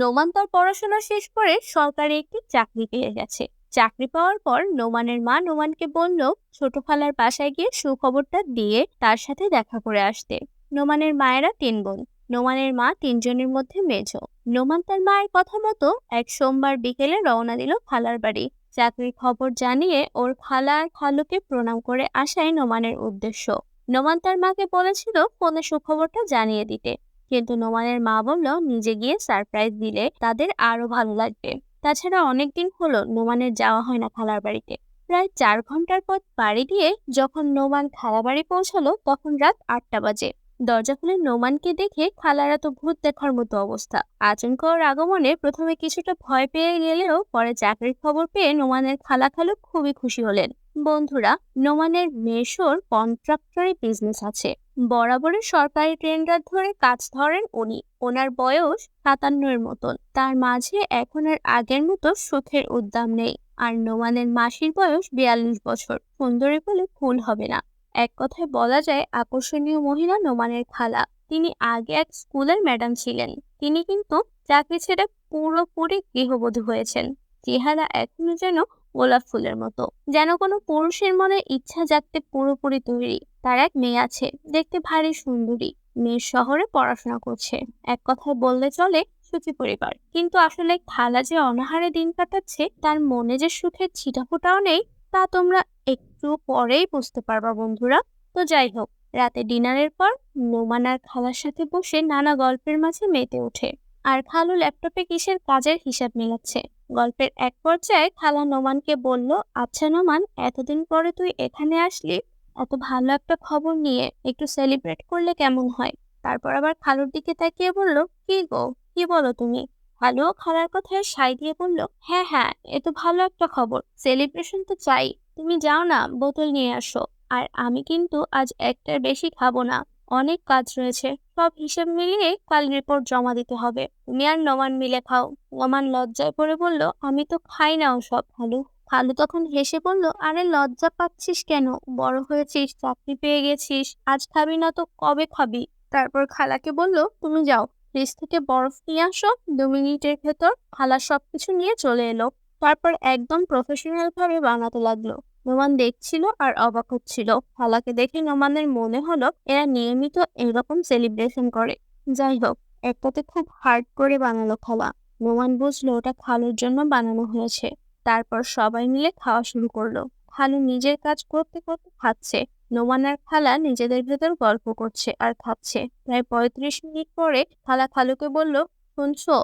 নোমান তার পড়াশোনা শেষ করে সরকারি একটি চাকরি পেয়ে গেছে। চাকরি পাওয়ার পর নোমানের মা নোমানকে বলল ছোট খালার বাসায় গিয়ে সুখবরটা দিয়ে তার সাথে দেখা করে আসতে। নোমানের মায়েরা তিন বোন। নোমানের মা তিনজনের মধ্যে মেজ। নোমান তার মায়ের কথা মতো এক সোমবার বিকেলে রওনা দিল খালার বাড়ি। চাকরির খবর জানিয়ে ওর খালা আর খালুকে প্রণাম করে আসাই নোমানের উদ্দেশ্য। নোমান তার মাকে বলেছিল, ফোনে সুখবরটা জানিয়ে দিতে। কিন্তু নোমানের মা বলল, নিজে গিয়ে সারপ্রাইজ দিলে তাদের আরও ভালো লাগবে। তাছাড়া অনেকদিন হলো নোমানের যাওয়া হয় না খালার বাড়িতে। প্রায় চার ঘণ্টার পথ বাড়ি দিয়ে যখন নোমান খালা বাড়ি পৌঁছালো, তখন রাত আটটা বাজে। দরজা খুলে নোমানকে দেখে খালারা তো ভূত দেখার মতো অবস্থা। আচমকা ওর আগমনে প্রথমে কিছুটা ভয় পেয়ে গেলেও পরে চাকরির খবর পেয়ে নোমানের খালা খালু খুবই খুশি হলেন। বন্ধুরা, নোমানের মেশোর কন্ট্রাক্টরি বিজনেস আছে। বরাবরই সরকারি টেন্ডার ধরে কাজ ধরেন উনি। ওনার বয়স সাতান্নর মতন। তার মাঝে এখন আর আগের মতো সুখের উদ্দাম নেই। আর নোমানের মাসির বয়স বিয়াল্লিশ বছর। সুন্দরী বলে ভুল হবে না। এক কথায় বলা যায়, আকর্ষণীয় মহিলা নোমানের খালা। তিনি আগে এক স্কুলের ম্যাডাম ছিলেন। তিনি কিন্তু চাকরি ছেড়ে পুরোপুরি গৃহবধূ হয়েছেন। চেহারা এখনও যেন গোলাপ ফুলের মতো। যেন কোনো পুরুষের মনে ইচ্ছা জাগতে পুরোপুরি তৈরি। তার এক মেয়ে আছে, দেখতে ভারী সুন্দরী। মেয়ে শহরে পড়াশোনা করছে। এক কথায় বললে চলে সুখী পরিবার। কিন্তু আসলে খালা যে অনাহারে দিন কাটাচ্ছে, তার মনে যে সুখের ছিটাফোটাও নেই, তা তোমরা একটু পরেই বুঝতে পারবা বন্ধুরা। তো যাই হোক, রাতে ডিনারের পর নোমান আর খালার সাথে বসে নানা গল্পের মাঝে মেতে ওঠে। আর খালু ল্যাপটপে কিসের কাজের হিসাব মেলাচ্ছে? গল্পের এক পর্যায়ে খালা নোমানকে বলল আচ্ছা নোমান, এতদিন পরে তুই এখানে আসলি এত ভালো একটা খবর নিয়ে একটু সেলিব্রেট করলে কেমন হয়? তারপর আবার খালুর দিকে তাকিয়ে বলল, কি গো, কি বলো তুমি? খালু খালার কথায় সাই দিয়ে বলল হ্যাঁ হ্যাঁ এ তো ভালো একটা খবর। সেলিব্রেশন তো চাই। তুমি যাও না, বোতল নিয়ে আসো। আর আমি কিন্তু আজ একটার বেশি খাব না। অনেক কাজ রয়েছে। সব হিসেব মিলিয়ে কাল রিপোর্ট জমা দিতে হবে। তুমি আর নমান মিলে খাও। নোমান লজ্জায় পড়ে বলল, আমি তো খাই না ওসব, খালু। খালু তখন হেসে বলল, আরে লজ্জা পাচ্ছিস কেন? বড় হয়েছিস, চাকরি পেয়ে গেছিস, আজ খাবি না তো কবে খাবি? তারপর খালাকে বলল, তুমি যাও ফ্রিজ থেকে বরফ নিয়ে আসো, দু মিনিটের ভেতর খালা সবকিছু নিয়ে চলে এলো। তারপর একদম প্রফেশনাল ভাবে বানাতে লাগল। নোমান দেখছিল আর অবাক হচ্ছিল। খালাকে দেখে নোমানের মনে হলো, এরা নিয়মিত এরকম সেলিব্রেশন করে। যাই হোক, একটাতে খুব হার্ড করে বানালো খালা। নোমান বুঝলো ওটা খালুর জন্য বানানো হয়েছে। তারপর সবাই মিলে খাওয়া শুরু করল। খালু নিজের কাজ করতে করতে খাচ্ছে। নোমান আর খালা নিজেদের ভেতর গল্প করছে আর খাচ্ছে। প্রায় পঁয়ত্রিশ মিনিট পরে খালা খালুকে বলল, শুনছো,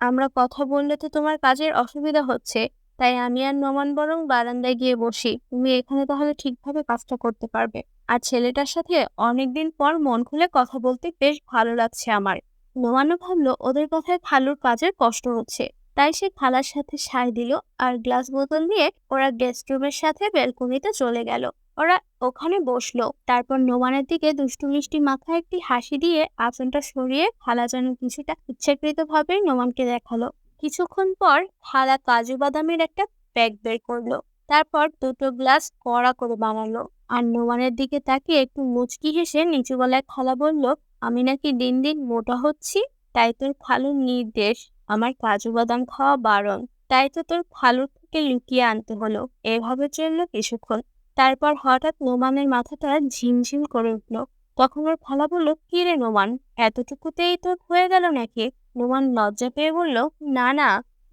আমরা কথা বললে তো তোমার কাজের অসুবিধা হচ্ছে। তাই আমি আর নোমান বরং বারান্দায় গিয়ে বসি। তুমি এখানে তাহলে ঠিকভাবে কাজটা করতে পারবে। আর ছেলেটার সাথে অনেকদিন পর মন খুলে কথা বলতে বেশ ভালো লাগছে আমার। নোমানও ভাবলো, ওদের কথায় খালুর কাজের কষ্ট হচ্ছে। তাই সে খালার সাথে সায় দিল আর গ্লাস বোতল নিয়ে ওরা গেস্ট রুমের সাথে ব্যালকনিতে চলে গেল। ওরা ওখানে বসল। তারপর নোমানের দিকে দুষ্টু মিষ্টি মাথায় একটি হাসি দিয়ে আঁচনটা সরিয়ে খালা যেন কিছুটা ইচ্ছাকৃত ভাবে নোমানকে দেখাল। কিছুক্ষণ পর খালা কাজু বাদামের একটা প্যাক বের করল। তারপর দুটো গ্লাস কড়া করে বানালো। আর নোমানের দিকে তাকিয়ে একটু মুচকি হেসে নিচু গলায় খালা বলল, আমি নাকি দিন দিন মোটা হচ্ছি, তাই তোর খালুর নির্দেশ। আমার কাজু বাদাম খাওয়া বারণ। তাই তো তোর খালুর থেকে লুকিয়ে আনতে হলো। এভাবে চলল কিছুক্ষণ। তারপর হঠাৎ নোমানের মাথাটা ঝিমঝিম করে উঠল। তখন ওর খালা বলল, কি রে নোমান, এতটুকুতেই তোর হয়ে গেল নাকি? নোমান লজ্জা পেয়ে বলল, না না,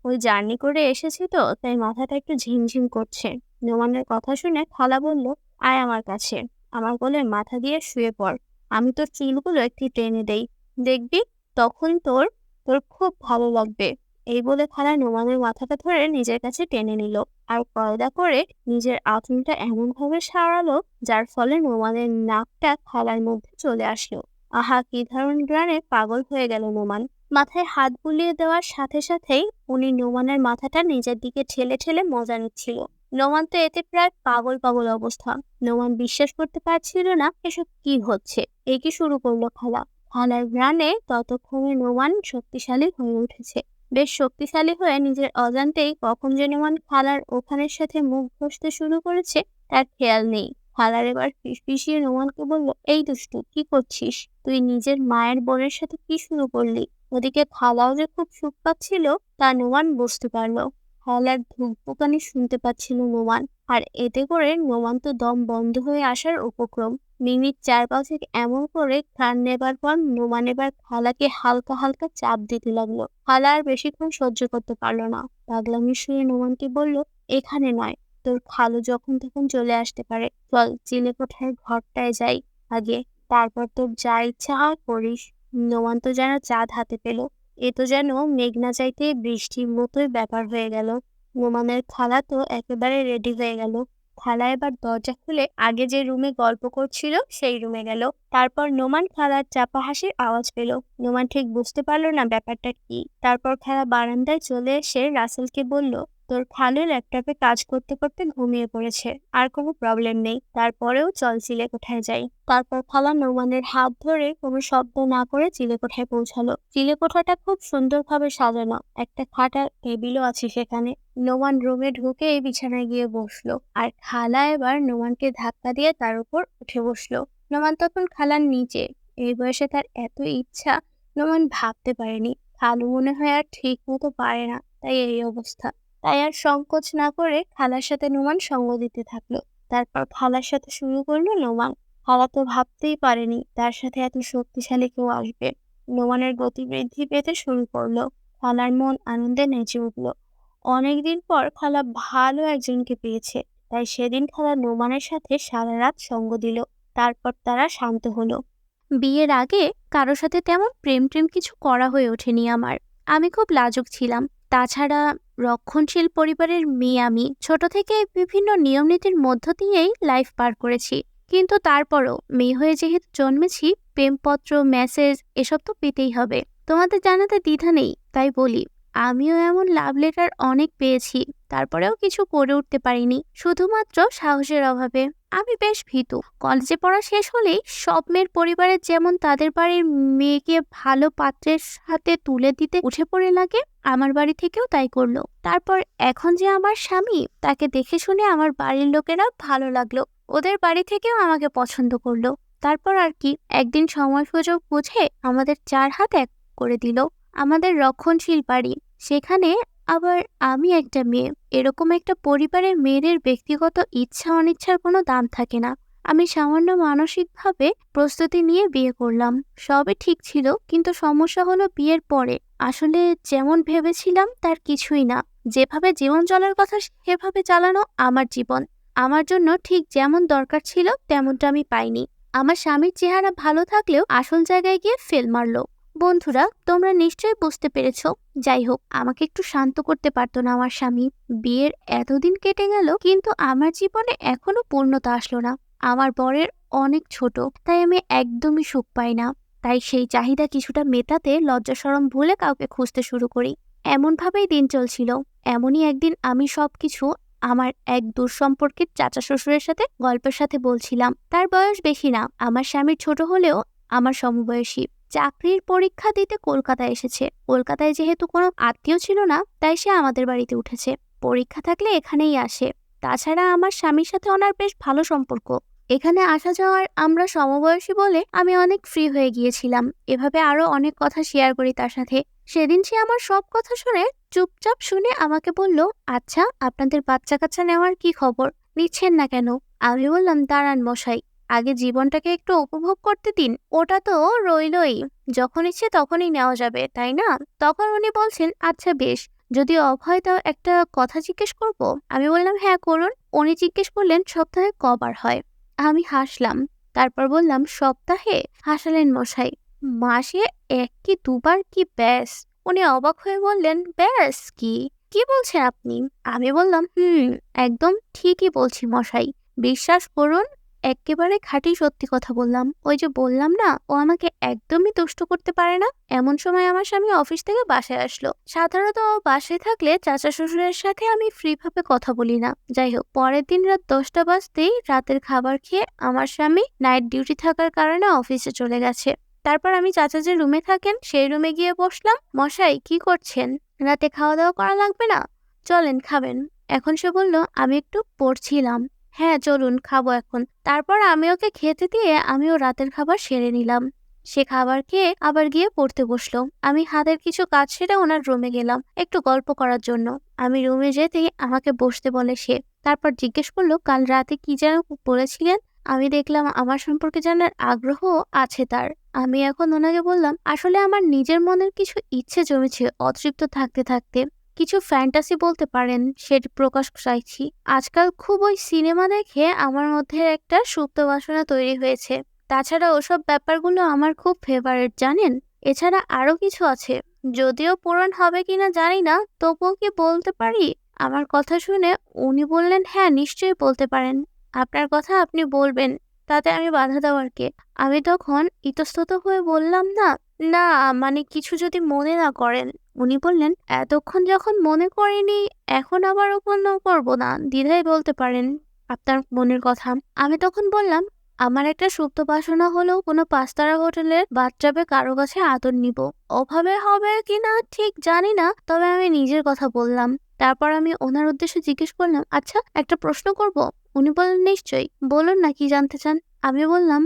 ওই জার্নি করে এসেছি তো, তাই মাথাটা একটু ঝিমঝিম করছে। নোমানের কথা শুনে খালা বলল, আয় আমার কাছে। আমার কোলে মাথা দিয়ে শুয়ে পড়। আমি তোর চুলগুলো একটু টেনে দেই। দেখবি, তখন তোর তোর খুব ভালো লাগবে। এই বলে খালা নোমানের মাথাটা ধরে নিজের কাছে টেনে নিল আর কয়দা করে নিজের আঁচলটা এমনভাবে সারালো যার ফলে নোমানের নাকটা খালার মধ্যে চলে আসলো। আহা, কি ধরন গ্রানে পাগল হয়ে গেল নোমান। মাথায় হাত বুলিয়ে দেওয়ার সাথে সাথেই উনি নোমানের মাথাটা নিজের দিকে ঠেলে ঠেলে মজা নিচ্ছিল। নোমান তো এতে প্রায় পাগল পাগল অবস্থা। নোমান বিশ্বাস করতে পারছিল না এসব কি হচ্ছে। এ কি শুরু করল খালা? খালার গ্রানে ততক্ষণে নোমান শক্তিশালী হয়ে উঠেছে। বেশ শক্তিশালী হয়ে নিজের অজান্তেই কখন যে নোমান খালার ওখানের সাথে মুখ ঘষতে শুরু করেছে, তার খেয়াল নেই। খালার এবার ফিসফিসিয়ে নোমানকে বলল, এই দুষ্টু, কি করছিস? তুই নিজের মায়ের বোনের সাথে কি শুরু করলি? ওদিকে খালাও যে খুব সুখ পাচ্ছিল, তা নোমান বুঝতে পারল। খালার ধুকপুকানি শুনতে পাচ্ছিল নোমান, আর এতে করে নোমান তো দম বন্ধ হয়ে আসার উপক্রম। মিনিট চার পাঁচেক এমন করে ঘ্রাণ নেবার পর নোমান এবার খালাকে হালকা হালকা চাপ দিতে লাগল। খালা আর বেশিক্ষণ সহ্য করতে পারল না। পাগলামি শুয়ে নোমানকে বলল, এখানে নয়, তোর খালু যখন তখন চলে আসতে পারে। চল চিলে কোঠায় ঘরটায় যাই আগে। তারপর তোর যা ইচ্ছা হয় করিস। নোমান তো যেন চাঁদ হাতে পেল। এ তো যেন মেঘনা চাইতে বৃষ্টির মতোই ব্যাপার হয়ে গেল। নোমানের খালা তো একেবারে রেডি হয়ে গেল। খালা এবার দরজা খুলে আগে যে রুমে গল্প করছিল, সেই রুমে গেল। তারপর নোমান খালার চাপা হাসির আওয়াজ পেল। নোমান ঠিক বুঝতে পারল না ব্যাপারটা কি। তারপর খালা বারান্দায় চলে এসে রাসেলকে বলল তোর খালু ল্যাপটপে কাজ করতে করতে ঘুমিয়ে পড়েছে, আর কোনো প্রবলেম নেই। তারপরেও চল চিলেকোঠায় যাই। তারপর খালা নোমানের হাত ধরে কোনো শব্দ না করে চিলেকোঠায় পৌঁছালো। চিলেকোঠাটা খুব সুন্দরভাবে সাজানো। একটা খাটার টেবিলও আছে সেখানে। নোমান রুমে ঢুকে এই বিছানায় গিয়ে বসল, আর খালা এবার নোমানকে ধাক্কা দিয়ে তার উপর উঠে বসল। নোমান তখন খালার নিচে। এই বয়সে তার এত ইচ্ছা, নোমান ভাবতে পারেনি। খালু মনে হয় আর ঠিক মতো পারে না। তাই এই অবস্থা। তাই আর সংকোচ না করে খালার সাথে নোমান সঙ্গ দিতে থাকল। তারপর খালার সাথে শুরু করল নোমান। খালা তো ভাবতেই পারেনি তার সাথে এত শক্তিশালী কেউ আসবে। নোমানের গতি বৃদ্ধি পেতে শুরু করল। খালার মন আনন্দে নেচে উঠল। অনেকদিন পর খালা ভালো একজনকে পেয়েছে। তাই সেদিন খালা নোমানের সাথে সারা রাত সঙ্গ দিল। তারপর তারা শান্ত হলো। বিয়ের আগে কারোর সাথে তেমন প্রেম প্রেম কিছু করা হয়ে ওঠেনি আমার। আমি খুব লাজুক ছিলাম। তাছাড়া রক্ষণশীল পরিবারের মেয়ে আমি ছোট থেকে বিভিন্ন নিয়মনীতির মধ্য দিয়েই লাইফ পার করেছি। কিন্তু তারপরও মেয়ে হয়ে যেহেতু জন্মেছি, প্রেমপত্র মেসেজ এসব তো পেতেই হবে। তোমাদের জানাতে দ্বিধা নেই, তাই বলি, আমিও এমন লাভ লেটার অনেক পেয়েছি, তারপরেও কিছু করে উঠতে পারিনি, শুধুমাত্র সাহসের অভাবে। আমি বেশ ভীতু। কলেজে পড়া শেষ হলেই সব মেয়ের পরিবারের যেমন তাদের বাড়ির মেয়েকে ভালো পাত্রের সাথে তুলে দিতে উঠে পড়ে লাগে আমার বাড়ি থেকেও তাই করল। তারপর এখন যে আমার স্বামী, তাকে দেখে শুনে আমার বাড়ির লোকেরা ভালো লাগল। ওদের বাড়ি থেকেও আমাকে পছন্দ করল। তারপর আর কি, একদিন সময় সুযোগ বুঝে আমাদের চার হাত এক করে দিল। আমাদের রক্ষণশীল বাড়ি। সেখানে আবার আমি একটা মেয়ে। এরকম একটা পরিবারের মেয়েদের ব্যক্তিগত ইচ্ছা অনিচ্ছার কোনো দাম থাকে না। আমি সামান্য মানসিকভাবে প্রস্তুতি নিয়ে বিয়ে করলাম। সবই ঠিক ছিল, কিন্তু সমস্যা হলো বিয়ের পরে। আসলে যেমন ভেবেছিলাম, তার কিছুই না। যেভাবে জীবন চলার কথা সেভাবে চালানো আমার জীবন। আমার জন্য ঠিক যেমন দরকার ছিল, তেমনটা আমি পাইনি। আমার স্বামীর চেহারা ভালো থাকলেও আসল জায়গায় গিয়ে ফেল মারলো। বন্ধুরা, তোমরা নিশ্চয়ই বুঝতে পেরেছ। যাই হোক, আমাকে একটু শান্ত করতে পারতো না আমার স্বামী। বিয়ের এতদিন কেটে গেল, কিন্তু আমার জীবনে এখনও পূর্ণতা আসলো না। আমার বরের অনেক ছোট, তাই আমি একদমই সুখ পাই না। তাই সেই চাহিদা কিছুটা মেটাতে লজ্জা সরম ভুলে কাউকে খুঁজতে শুরু করি। এমনভাবেই দিন চলছিল। এমনই একদিন আমি সবকিছু আমার এক দূর সম্পর্কের চাচা শ্বশুরের সাথে গল্পের সাথে বলছিলাম। তার বয়স বেশি না, আমার স্বামীর ছোট হলেও আমার সমবয়সী। চাকরির পরীক্ষা দিতে কলকাতায় এসেছে। কলকাতায় যেহেতু কোনো আত্মীয় ছিল না, তাই সে আমাদের বাড়িতে উঠেছে। পরীক্ষা থাকলে এখানেই আসে। তাছাড়া আমার স্বামীর সাথে ওনার বেশ ভালো সম্পর্ক। এখানে আসা যাওয়ার আমরা সমবয়সী বলে আমি অনেক ফ্রি হয়ে গিয়েছিলাম। এভাবে আরও অনেক কথা শেয়ার করি তার সাথে। সেদিন সে আমার সব কথা শুনে চুপচাপ শুনে আমাকে বলল আচ্ছা আপনাদের বাচ্চা কাচ্চা নেওয়ার কি খবর? নিচ্ছেন না কেন? আমি বললাম, দাঁড়ান মশাই, আগে জীবনটাকে একটু উপভোগ করতে দিন। ওটা তো রইলই। যখন ইচ্ছে তখনই নেওয়া যাবে, তাই না? তখন উনি বলছেন আচ্ছা বেশ, যদি অভয় হয় তো একটা কথা জিজ্ঞেস করব? আমি বললাম হ্যাঁ করুন। উনি জিজ্ঞেস করলেন, সপ্তাহে কবার হয়? আমি হাসলাম। তারপর বললাম, সপ্তাহে? হাসালেন মশাই, মাসে এক কি দুবার কি ব্যাস। উনি অবাক হয়ে বললেন, ব্যাস কি? কি বলছেন আপনি? আমি বললাম, হুম, একদম ঠিকই বলছি মশাই। বিশ্বাস করুন একেবারে খাঁটি সত্যি কথা বললাম। ওই যে বললাম না, ও আমাকে একদমই তুষ্ট করতে পারে না। এমন সময় আমার স্বামী অফিস থেকে বাসায় আসলো। সাধারণত বাসায় থাকলে চাচা শ্বশুরের সাথে আমি ফ্রি ভাবে কথা বলি না। যাই হোক, পরের দিন রাত দশটা বাজতেই রাতের খাবার খেয়ে আমার স্বামী নাইট ডিউটি থাকার কারণে অফিসে চলে গেছে। তারপর আমি চাচা যে রুমে থাকেন, সেই রুমে গিয়ে বসলাম, মশাই, কি করছেন? রাতে খাওয়া দাওয়া করা লাগবে না? চলেন, খাবেন। এখন সে বলল, আমি একটু পড়ছিলাম। হ্যাঁ চলুন খাব এখন। তারপর আমি ওকে খেতে দিয়ে আমিও রাতের খাবার সেরে নিলাম। সে খাবার খেয়ে আবার গিয়ে পড়তে বসল। আমি হাতের কিছু কাজ সেরে ওনার রুমে গেলাম একটু গল্প করার জন্য। আমি রুমে যেতেই আমাকে বসতে বলে সে। তারপর জিজ্ঞেস করল, কাল রাতে কি যেন বলেছিলেন? আমি দেখলাম, আমার সম্পর্কে জানার আগ্রহ আছে তার। আমি এখন ওনাকে বললাম, আসলে আমার নিজের মনের কিছু ইচ্ছে জমেছে অতৃপ্ত থাকতে থাকতে। কিছু ফ্যান্টাসি বলতে পারেন, সেটি প্রকাশ চাইছি আজকাল খুব ওই সিনেমা দেখে আমার মধ্যে একটা সুপ্ত বাসনা তৈরি হয়েছে। তাছাড়া ওসব ব্যাপারগুলো আমার খুব ফেভারিট জানেন? এছাড়া আরও কিছু আছে। যদিও পূরণ হবে কিনা জানি না, তবুও কি বলতে পারি? আমার কথা শুনে উনি বললেন হ্যাঁ নিশ্চয়ই বলতে পারেন। আপনার কথা আপনি বলবেন, তাতে আমি বাধা দেওয়ার কে? আমি তখন ইতস্তত হয়ে বললাম, না না মানে কিছু যদি মনে না করেন। উনি বললেন, এতক্ষণ যখন মনে করিনি, এখন আবার উপন্ন করব না। দ্বিধায় বলতে পারেন আপনার মনের কথা। আমি তখন বললাম, আমার একটা সুপ্ত বাসনা হলো কোনো পাঁচতারা হোটেলের বাথটাবে কারও কাছে আদর নিব। অভাবে হবে কিনা ঠিক জানি না, তবে আমি নিজের কথা বললাম। তারপর আমি ওনার উদ্দেশ্যে জিজ্ঞেস করলাম আচ্ছা একটা প্রশ্ন করব? উনি বললেন, নিশ্চয়ই। বলুন না কি জানতে চান। আমি বললাম,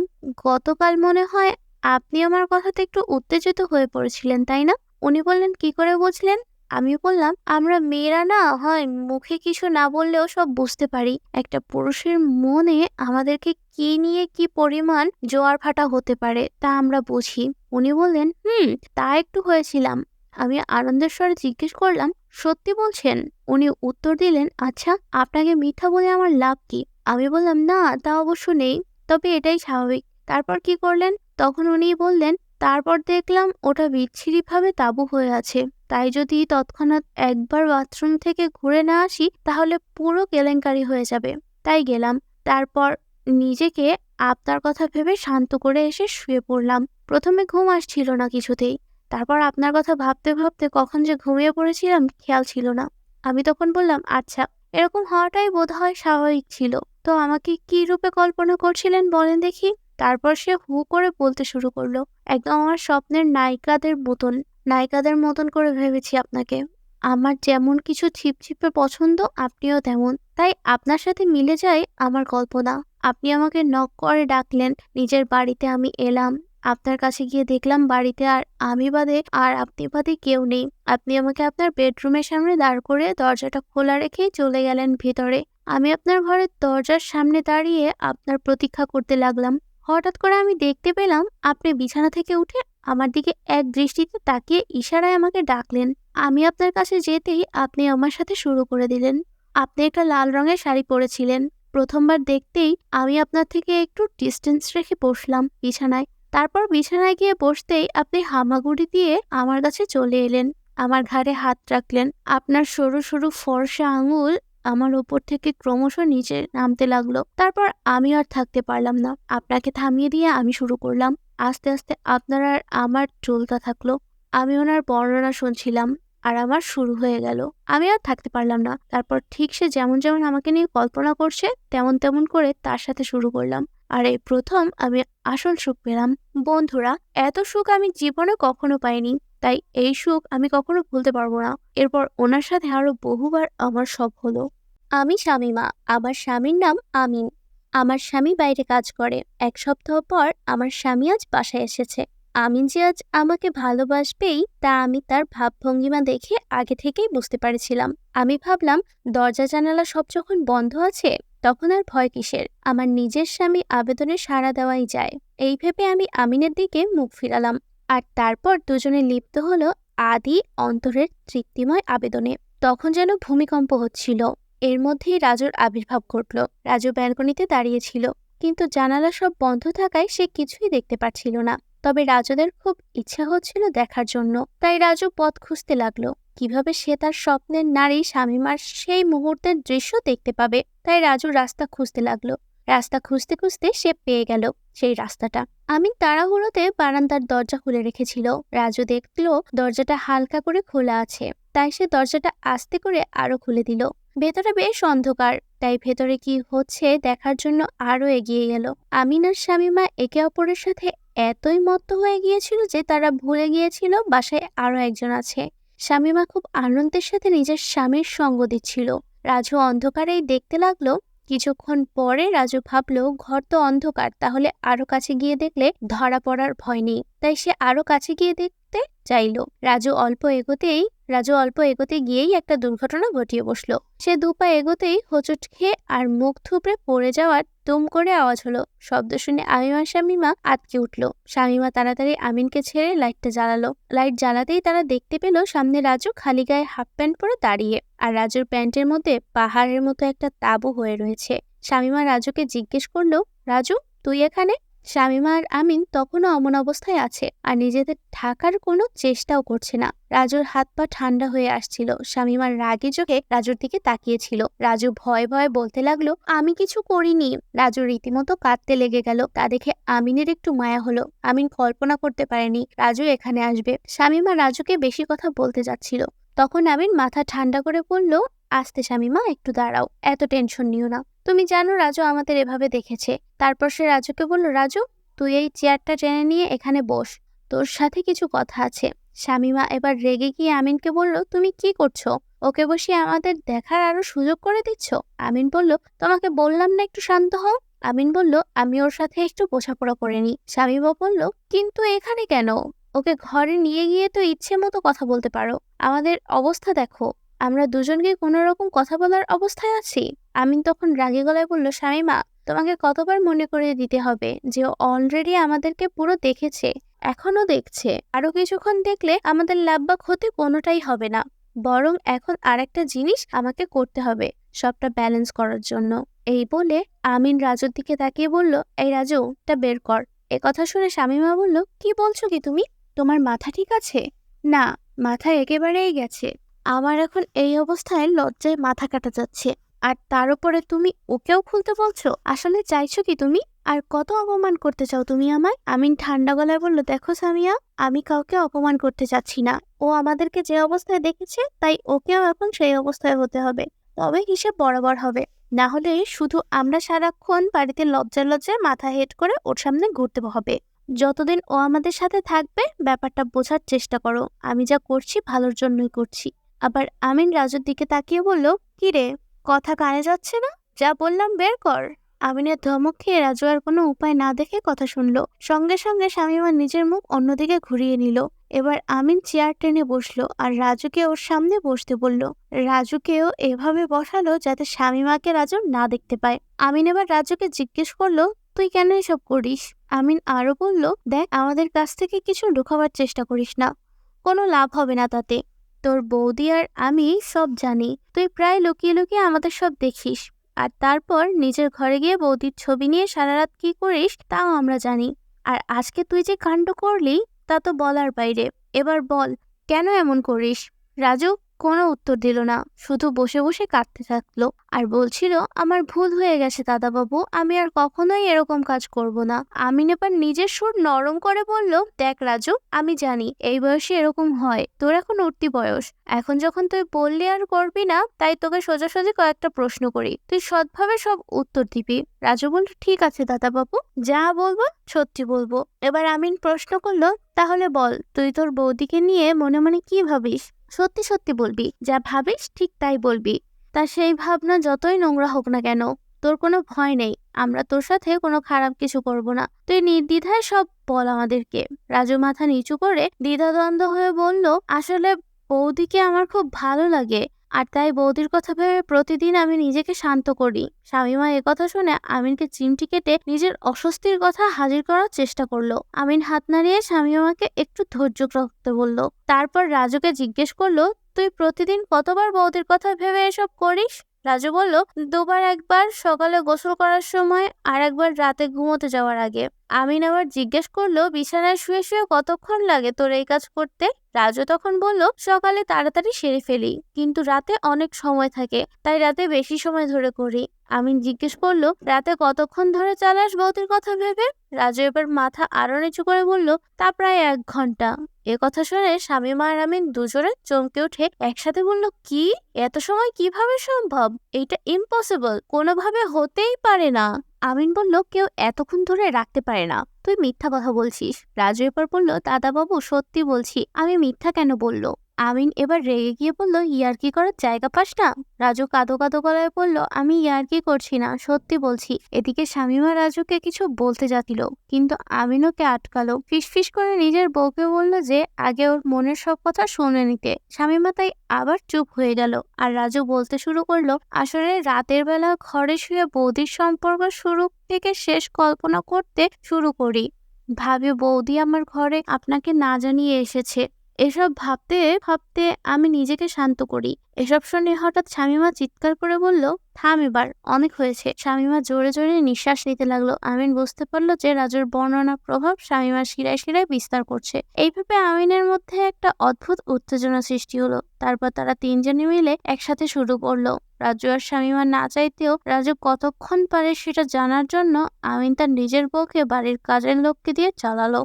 গতকাল মনে হয় আপনি আমার কথাতে একটু উত্তেজিত হয়ে পড়েছিলেন, তাই না? উনি বললেন, কি করে বুঝলেন? আমি বললাম, আমরা মেয়েরা না, হয় মুখে কিছু না বললেও সব বুঝতে পারি। একটা পুরুষের মনে আমাদেরকে কি নিয়ে কি পরিমাণ জোয়ার ফাটা হতে পারে, তা আমরা বুঝি। উনি বললেন, হুম, তা একটু হয়েছিলাম। আমি আনন্দের স্বরে জিজ্ঞেস করলাম, সত্যি বলছেন? উনি উত্তর দিলেন আচ্ছা আপনাকে মিথ্যা বলে আমার লাভ কি? আমি বললাম, না, তা অবশ্য নেই, তবে এটাই স্বাভাবিক। তারপর কি করলেন? তখন উনি বললেন তারপর দেখলাম ওটা বিচ্ছিরিভাবে তাবু হয়ে আছে। তাই যদি তৎক্ষণাৎ একবার বাথরুম থেকে ঘুরে না আসি, তাহলে পুরো কেলেঙ্কারি হয়ে যাবে। তাই গেলাম। তারপর নিজেকে আপনার কথা ভেবে শান্ত করে এসে শুয়ে পড়লাম। প্রথমে ঘুম আসছিল না কিছুতেই। তারপর আপনার কথা ভাবতে ভাবতে কখন যে ঘুমিয়ে পড়েছিলাম খেয়াল ছিল না। আমি তখন বললাম আচ্ছা এরকম হওয়াটাই বোধহয় স্বাভাবিক ছিল। তো আমাকে কি রূপে কল্পনা করছিলেন বলেন দেখি? তারপর সে হু করে বলতে শুরু করল, একদম আমার স্বপ্নের নায়িকাদের মতন নায়িকাদের মতন করে ভেবেছি আপনাকে। আমার যেমন কিছু ছিপছিপে পছন্দ, আপনিও তেমন। তাই আপনার সাথে মিলে যায় আমার কল্পনা। আপনি আমাকে নক করে ডাকলেন, নিজের বাড়িতে আমি এলাম। আপনার কাছে গিয়ে দেখলাম বাড়িতে আর আমি বাদে আর আপনি বাদে কেউ নেই। আপনি আমাকে আপনার বেডরুমের সামনে দাঁড় করে দরজাটা খোলা রেখেই চলে গেলেন ভিতরে। আমি আপনার ঘরের দরজার সামনে দাঁড়িয়ে আপনার প্রতীক্ষা করতে লাগলাম। হঠাৎ করে আমি দেখতে পেলাম আপনি বিছানা থেকে উঠে আমার দিকে এক দৃষ্টিতে তাকিয়ে ইশারায় আমাকে ডাকলেন। আমি আপনার কাছে যেতেই আপনি আমার সাথে শুরু করে দিলেন। আপনি একটা লাল রঙের শাড়ি পরেছিলেন। প্রথমবার দেখতেই আমি আপনার থেকে একটু ডিস্টেন্স রেখে বসলাম বিছানায়। তারপর বিছানায় গিয়ে বসতেই আপনি হামাগুড়ি দিয়ে আমার কাছে চলে এলেন। আমার ঘাড়ে হাত রাখলেন। আপনার সরু সরু ফর্সা আঙুল আমার ওপর থেকে ক্রমশ নিচে নামতে লাগল। তারপর আমি আর থাকতে পারলাম না। আপনাকে থামিয়ে দিয়ে আমি শুরু করলাম। আস্তে আস্তে আপনার আর আমার চলতে থাকল। আমি ওনার বর্ণনা শুনছিলাম আর আমার শুরু হয়ে গেল। আমি আর থাকতে পারলাম না। তারপর ঠিক সে যেমন যেমন আমাকে নিয়ে কল্পনা করছে, তেমন তেমন করে তার সাথে শুরু করলাম। আর এই প্রথম আমি আসল সুখ পেলাম। বন্ধুরা, এত সুখ আমি জীবনে কখনো পাইনি, তাই এই সুখ আমি কখনো ভুলতে পারব না। এরপর ওনার সাথে আরও বহুবার আমার সব হলো। আমি স্বামীমা আমার স্বামীর নাম আমিন। আমার স্বামী বাইরে কাজ করে। এক সপ্তাহ পর আমার স্বামী আজ বাসায় এসেছে। আমিন যে আজ আমাকে ভালোবাসবেই, তা আমি তার ভাবভঙ্গিমা দেখে আগে থেকেই বুঝতে পারছিলাম। আমি ভাবলাম, দরজা জানালা সব যখন বন্ধ আছে তখন আর ভয় কিসের? আমার নিজের স্বামী আবেদনে সাড়া দেওয়াই যায়। এই ভেবে আমি আমিনের দিকে মুখ ফিরালাম। আর তারপর দুজনে লিপ্ত হলো আদি অন্তরের তৃপ্তিময় আবেদনে। তখন যেন ভূমিকম্প হচ্ছিল। এর মধ্যেই রাজুর আবির্ভাব ঘটল। রাজু ব্যালকনিতে দাঁড়িয়েছিল কিন্তু জানালা সব বন্ধ থাকায় সে কিছুই দেখতে পাচ্ছিল না। তবে রাজুদের খুব ইচ্ছা হচ্ছিল দেখার জন্য। তাই রাজু পথ খুঁজতে লাগল। কীভাবে সে তার স্বপ্নের নারী স্বামীমার সেই মুহূর্তের দৃশ্য দেখতে পাবে? তাই রাজু রাস্তা খুঁজতে লাগল। রাস্তা খুঁজতে খুঁজতে সে পেয়ে গেল সেই রাস্তাটা। আমি তাড়াহুড়োতে বারান্দার দরজা খুলে রেখেছিল। রাজু দেখল দরজাটা হালকা করে খোলা আছে, তাই সে দরজাটা আস্তে করে আরও খুলে দিল। ভেতরে বেশ অন্ধকার, তাই ভেতরে কি হচ্ছে দেখার জন্য আরও এগিয়ে গেল। আমিনার স্বামীমা একে অপরের সাথে এতই মত্ত হয়ে গিয়েছিল যে তারা ভুলে গিয়েছিল বাসায় আরও একজন আছে। স্বামীমা খুব আনন্দের সাথে নিজের স্বামীর সঙ্গ দিচ্ছিল। রাজু অন্ধকারেই দেখতে লাগল, কিছুক্ষণ পরে রাজু ভাবল, ঘর তো অন্ধকার, তাহলে আরও কাছে গিয়ে দেখলে ধরা পড়ার ভয় নেই। তাই সে আরও কাছে গিয়ে দেখতে চাইল। রাজু অল্প এগোতেই রাজু অল্প এগোতে গিয়েই একটা দুর্ঘটনা ঘটিয়ে বসল। সে দুপা এগোতেই হোঁচট খেয়ে আর মুখ থুবড়ে পড়ে যাওয়ার তুম করে আওয়াজ হলো। শব্দ শুনে আমিমার শামিমা আটকে উঠল। শামিমা তাড়াতাড়ি আমিনকে ছেড়ে লাইটটা জ্বালালো। লাইট জ্বালাতেই তারা দেখতে পেল সামনে রাজু খালি গায়ে হাফ প্যান্ট পরে দাঁড়িয়ে আর রাজুর প্যান্টের মধ্যে পাহাড়ের মতো একটা তাঁবু হয়ে রয়েছে। শামিমা রাজুকে জিজ্ঞেস করল, রাজু, তুই এখানে? শামিমা আর আমিন তখনও অমন অবস্থায় আছে আর নিজেদের ঢাকার কোনো চেষ্টাও করছে না। রাজুর হাত পা ঠান্ডা হয়ে আসছিল। শামিমার রাগে চোখে রাজুর দিকে তাকিয়েছিল। রাজু ভয়ে ভয়ে বলতে লাগল, আমি কিছু করিনি। রাজু রীতিমতো কাঁদতে লেগে গেল। তা দেখে আমিনের একটু মায়া হলো। আমিন কল্পনা করতে পারেনি রাজু এখানে আসবে। শামিমা রাজুকে বেশি কথা বলতে যাচ্ছিল। তখন আমিন মাথা ঠান্ডা করে বলল, আস্তে শামিমা, একটু দাঁড়াও। এত টেনশন নিও না। তুমি জানো রাজু আমাদের এভাবে দেখেছে। তারপর সে রাজুকে বলল, রাজু, তুই এই চেয়ারটা টেনে নিয়ে এখানে বস। তোর সাথে কিছু কথা আছে। শামিমা এবার রেগে গিয়ে আমিনকে বলল, তুমি কি করছ? ওকে বসিয়ে আমাদের দেখার আরও সুযোগ করে দিচ্ছ? আমিন বলল, তোমাকে বললাম না একটু শান্ত হও। আমিন বলল, আমি ওর সাথে একটু বোঝাপড়া করে নি শামিমা বলল, কিন্তু এখানে কেন? ওকে ঘরে নিয়ে গিয়ে তো ইচ্ছে মতো কথা বলতে পারো। আমাদের অবস্থা দেখো। আমরা দুজনকে কোনো রকম কথা বলার অবস্থায় আছি। আমিন তখন রাগে গলায় বলল, শামিমা, তোমাকে কতবার মনে করে দিতে হবে যে অলরেডি আমাদেরকে পুরো দেখেছে এখনও দেখছে। আরও কিছুক্ষণ দেখলে আমাদের লাভ বা ক্ষতি কোনোটাই হবে না। বরং এখন আর একটা জিনিস আমাকে করতে হবে, সবটা ব্যালেন্স করার জন্য। এই বলে আমিন রাজুর দিকে তাকিয়ে বলল, এই রাজু টা বের কর। এ কথা শুনে শামিমা বলল, কি বলছো কি তুমি? তোমার মাথা ঠিক আছে? না, মাথা একেবারেই গেছে। আমার এখন এই অবস্থায় লজ্জায় মাথা কাটা যাচ্ছে। আর তার উপরে তুমি ওকেও খুলতে বলছো? আসলে চাইছো কি তুমি? আর কত অপমান করতে চাও তুমি আমায়? আমিন ঠান্ডা গলায় বলল, দেখো সামিয়া, আমি কাউকে অপমান করতে চাচ্ছি না। ও আমাদেরকে যে অবস্থায় দেখেছে, তাই ওকেও এখন সেই অবস্থায় হতে হবে। তবে হিসেব বরাবর হবে? না হলে শুধু আমরা সারাক্ষণ বাড়িতে লজ্জায় লজ্জায় মাথা হেট করে ওর সামনে ঘুরতে হবে। যতদিন ও আমাদের সাথে থাকবে, ব্যাপারটা বোঝার চেষ্টা করো। আমি যা করছি ভালোর জন্যই করছি। আবার আমিন রাজুর দিকে তাকিয়ে বলল, কি রে কথা কানে যাচ্ছে না? যা বললাম বের কর। আমিনের ধমক খেয়ে রাজু আর কোনো উপায় না দেখে কথা শুনলো। সঙ্গে সঙ্গে শামিমা নিজের মুখ অন্যদিকে ঘুরিয়ে নিল। এবার আমিন চেয়ার টেনে বসল আর রাজুকে ওর সামনে বসতে বলল। রাজুকেও এভাবে বসালো যাতে শামিমাকে রাজু না দেখতে পায়। আমিন এবার রাজুকে জিজ্ঞেস করল, তুই কেন এসব করিস? আমিন আরও বলল, দেখ, আমাদের কাছ থেকে কিছু লুকাবার চেষ্টা করিস না। কোনো লাভ হবে না তাতে। তোর বৌদি আর আমি সব জানি। তুই প্রায় লুকিয়ে লুকিয়ে আমাদের সব দেখিস। আর তারপর নিজের ঘরে গিয়ে বৌদির ছবি নিয়ে সারা রাত কি করিস তাও আমরা জানি। আর আজকে তুই যে কাণ্ড করলি তা তো বলার বাইরে। এবার বল, কেন এমন করিস? রাজু? কোনো উত্তর দিল না। শুধু বসে বসে কাঁদতে থাকল। আর বলছিল, আমার ভুল হয়ে গেছে দাদাবাবু, আমি আর কখনোই এরকম কাজ করব না। আমিন এবার নিজের সুর নরম করে বলল, দেখ রাজু, আমি জানি এই বয়সে এরকম হয়। তোর এখন উঠতি বয়স। এখন যখন তুই বললি আর করবি না, তাই তোকে সোজাসুজি কয়েকটা প্রশ্ন করি। তুই সৎভাবে সব উত্তর দিবি। রাজু বলল, ঠিক আছে দাদাবাবু, যা বলব সত্যি বলব। এবার আমিন প্রশ্ন করল, তাহলে বল, তুই তোর বৌদিকে নিয়ে মনে মনে কি ভাবিস? সত্যি সত্যি বলবি, যা ভাবিস ঠিক তাই বলবি। তা সেই ভাবনা যতই নোংরা হোক না কেন, তোর কোনো ভয় নেই, আমরা তোর সাথে কোনো খারাপ কিছু করব না। তুই নির্দ্বিধায় সব বল আমাদেরকে। রাজু মাথা নিচু করে দ্বিধাদ্বন্দ্ব হয়ে বলল, আসলে বৌদিকে আমার খুব ভালো লাগে। আর তাই বৌদির কথা ভেবে প্রতিদিন আমি নিজেকে শান্ত করি। শামিমা কথা শুনে আমিনকে চিমটি কেটে নিজের অস্বস্তির কথা হাজির করার চেষ্টা করল। আমিন হাত নাড়িয়ে শামিমাকে একটু ধৈর্য রাখতে বলল। তারপর রাজুকে জিজ্ঞেস করল, তুই প্রতিদিন কতবার বৌদির কথা ভেবে এসব করিস? রাজু বলল, দুবার একবার সকালে গোসল করার সময় আর একবার রাতে ঘুমোতে যাওয়ার আগে। আমিন আবার জিজ্ঞেস করল, বিছানায় শুয়ে শুয়ে কতক্ষণ লাগে তোর এই কাজ করতে? রাজু তখন বলল, সকালে তাড়াতাড়ি সেরে ফেলি, কিন্তু রাতে অনেক সময় থাকে, তাই রাতে বেশি সময় ধরে করি। আমিন জিজ্ঞেস করল, রাতে কতক্ষণ ধরে চালাস বৌদির কথা ভেবে? রাজু এবার মাথা আরও নিচু করে বলল, তা প্রায় এক ঘণ্টা। এ কথা শুনে শামিমা আর আমিন দুজনে চমকে উঠে একসাথে বলল, কি? এত সময় কীভাবে সম্ভব? এটা ইম্পসিবল কোনোভাবে হতেই পারে না। আমিন বলল, কেউ এতক্ষণ ধরে রাখতে পারে না, তুই মিথ্যা কথা বলছিস। রাজু এবার বলল, দাদাবাবু, সত্যি বলছি, আমি মিথ্যা কেন বলল? আমিন এবার রেগে গিয়ে বলল ইয়ার্কি করার জায়গা পাস না? রাজু কাঁদো কাঁদো গলায় বলল, আমি ইয়ার্কি করছি না, সত্যি বলছি। এদিকে শামিমা রাজুকে কিছু বলতে যাচ্ছিল, কিন্তু আমিন ওকে আটকালো। ফিসফিস করে নিজের বউকে বলল যে, আগে ওর মনের সব কথা শুনে নিতে। শামিমা তাই আবার চুপ হয়ে গেল আর রাজু বলতে শুরু করল, আসলে রাতের বেলা ঘরে শুয়ে বৌদির সম্পর্ক শুরু থেকে শেষ কল্পনা করতে শুরু করি। ভাবি, বৌদি আমার ঘরে আপনাকে না জানিয়ে এসেছে। এসব ভাবতে ভাবতে আমি নিজেকে শান্ত করি। এসব শুনে হঠাৎ শামিমা চিৎকার করে বলল, থাম এবার, অনেক হয়েছে। শামিমা জোরে জোরে নিঃশ্বাস নিতে লাগল। আমিন বুঝতে পারল যে রাজুর বর্ণনা প্রভাব শামিমার শিরায় শিরায় বিস্তার করছে। এইভাবে আমিনের মধ্যে একটা অদ্ভুত উত্তেজনা সৃষ্টি হলো। তারপর তারা তিনজনে মিলে একসাথে শুরু করল। রাজু আর শামিমা না চাইতেও রাজু কতক্ষণ পারে সেটা জানার জন্য আমিন তার নিজের বউকে বাড়ির কাজের লোককে দিয়ে চালালো।